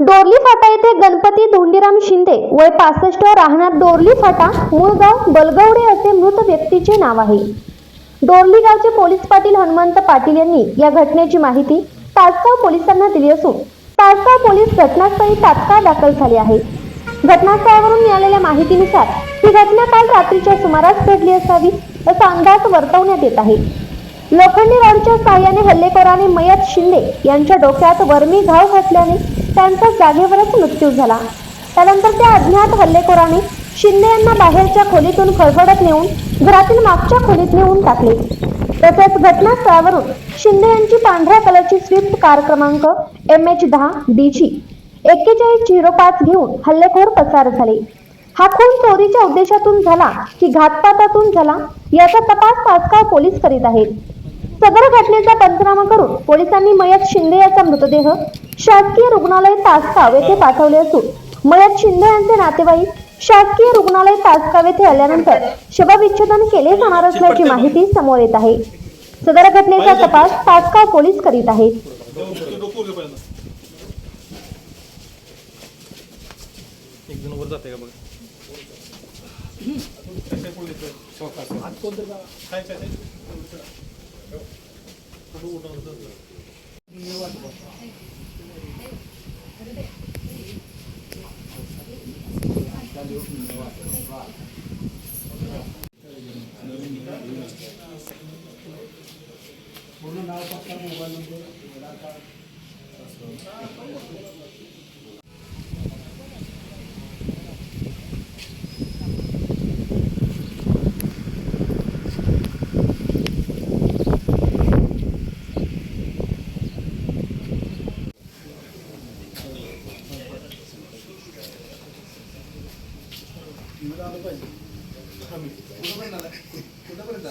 डोरली फाटा येथे गणपती धोंडीराम शिंदे वय पासष्ट राहणार डोरली फाटा मूळ गाव बलगवडे असे मृत व्यक्तीचे नाव आहे. डोरली गावचे पोलीस पाटील हनुमंत पाटील यांनी या घटनेची माहिती तासगाव पोलिसांना दिली असून तासगाव पोलीस घटनास्थळी तात्काळ दाखल झाले आहेत घटनास्थळावरून मिळालेल्या माहितीनुसार ही घटना काल रात्रीच्या सुमारास घडली असावी असा अंदाज वर्तवण्यात येत आहे. लोखंडी रॉडच्या सहाय्याने हल्लेखोराने मयत शिंदे यांच्या डोक्यात वर्मी घाव घातल्याने त्यांचा जागेवरच मृत्यू झाला. त्यानंतर त्या अज्ञात हल्लेखोराने शिंदे यांना बाहेरच्या खोलीतून खळबडत नेऊन घरातील मागच्या खोलीत नेऊन टाकले. तसेच घटनास्थळावरून शिंदे यांची पांढऱ्या कलरची स्विफ्ट कार क्रमांक एम एच दहा डी जी एक्केचाळीस झिरो पाच घेऊन हल्लेखोर पसार झाले. हा खून चोरीच्या उद्देशातून झाला की घातपातातून झाला याचा तपास तासगाव पोलीस करीत आहेत. सदर घटनेचा पंचनामा करून पोलिसांनी मयत शिंदे याचा मृतदेह शासकीय रुग्णालय तासगाव येथे पाठवले असून मयत शिंदे यांचे नातेवाईक शासकीय रुग्णालय तासगाव येथे आल्यानंतर शवविच्छेदन केले जाणार असल्याची माहिती समोर येत आहे. सदर घटनेचा तपास तासगाव पोलीस करीत आहेत. पूर्ण नाव पत्ता मोबाईल नंबर आधार कार्ड कुठपर्यंत